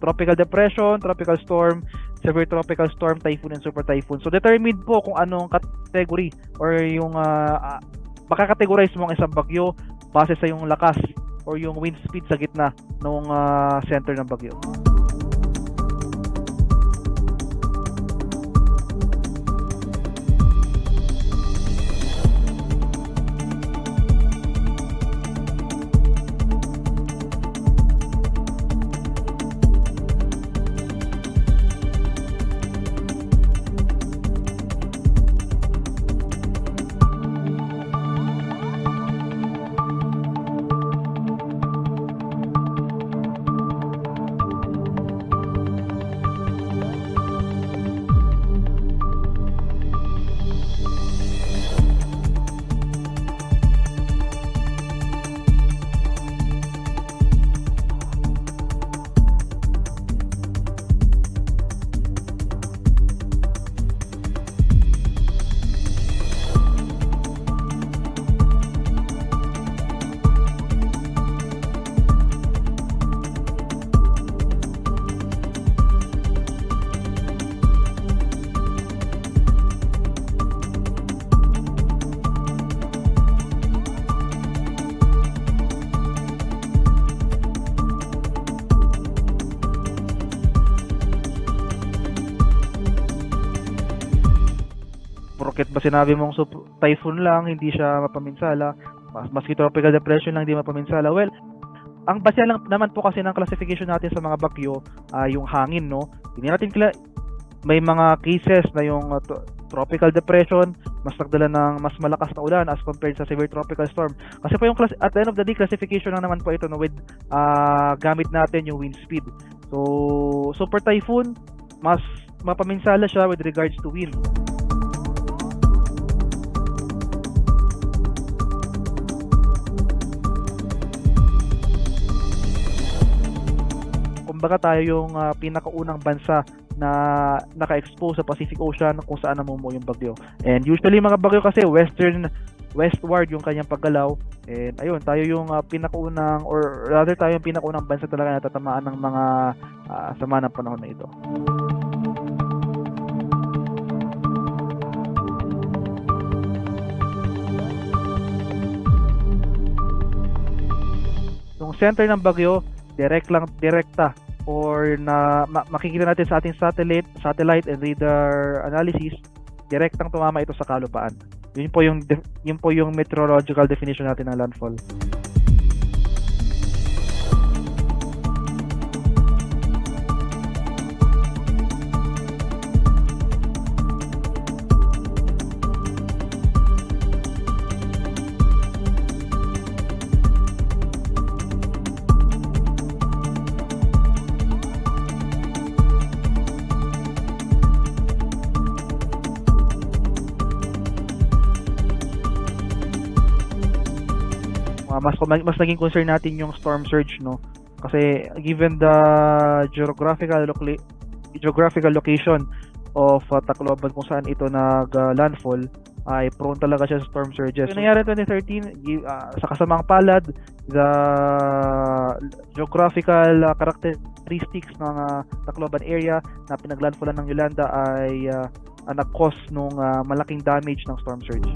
tropical depression, tropical storm, severe tropical storm, typhoon, and super typhoon. So determined po kung anong category or yung uh, makakategorize mo ang isang bagyo base sa yung lakas or yung wind speed sa gitna ng uh, center ng bagyo. Porket ba sinabi mong sup- typhoon lang, hindi siya mapaminsala, mas maski tropical depression lang hindi mapaminsala. Well, ang base lang naman po kasi ng classification natin sa mga bagyo ay yung hangin, no? Hindi natin kila may mga cases na yung uh, tro- tropical depression mas nagdala ng mas malakas na ulan as compared sa severe tropical storm. Kasi po yung class- at the end of the day classification lang naman po ito no with ah, gamit natin yung wind speed. So super typhoon mas mapaminsala siya with regards to wind. Kumbaga tayo yung ah, pinakaunang bansa na naka-expose sa Pacific Ocean kung saan namumuo yung bagyo. And usually mga bagyo kasi western westward yung kanyang paggalaw. And ayun, tayo yung ah, pinakaunang or rather tayo yung pinakaunang bansa talaga na tatamaan ng mga ah, sama ng panahon na ito. Yung center ng bagyo, direct lang direkta or na ma- makikita natin sa ating satellite, satellite and radar analysis, direktang tumama ito sa kalupaan. Yun po yung yun po yung meteorological definition natin ng landfall. Uh, mas mas naging concern natin yung storm surge no kasi given the geographical loca- geographical location of uh, Tacloban kung saan ito nag uh, landfall ay prone talaga siya sa storm surges. So, nangyari 2013 gi- uh, sa kasamang palad the geographical uh, characteristics ng uh, Tacloban area na pinaglandfallan ng Yolanda ay uh, uh, nag-cause nung uh, malaking damage ng storm surge.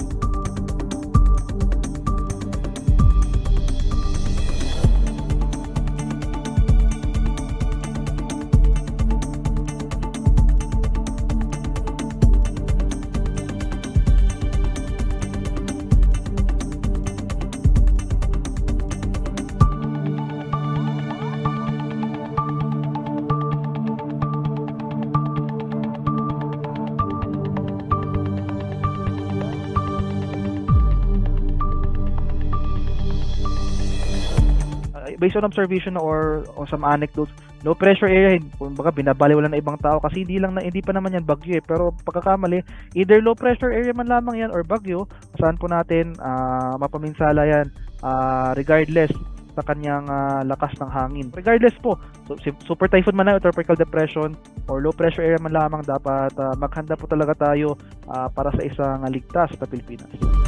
Based on observation or, or some anecdotes, low pressure area, kumbaga binabaliwala na ibang tao kasi hindi lang na hindi pa naman yan bagyo eh. Pero pagkakamali, either low pressure area man lamang yan or bagyo, saan po natin ah, mapaminsala yan ah, regardless sa kanyang ah, lakas ng hangin. Regardless po, so, super typhoon man lang tropical depression or low pressure area man lamang dapat ah, maghanda po talaga tayo ah, para sa isang ligtas na Pilipinas.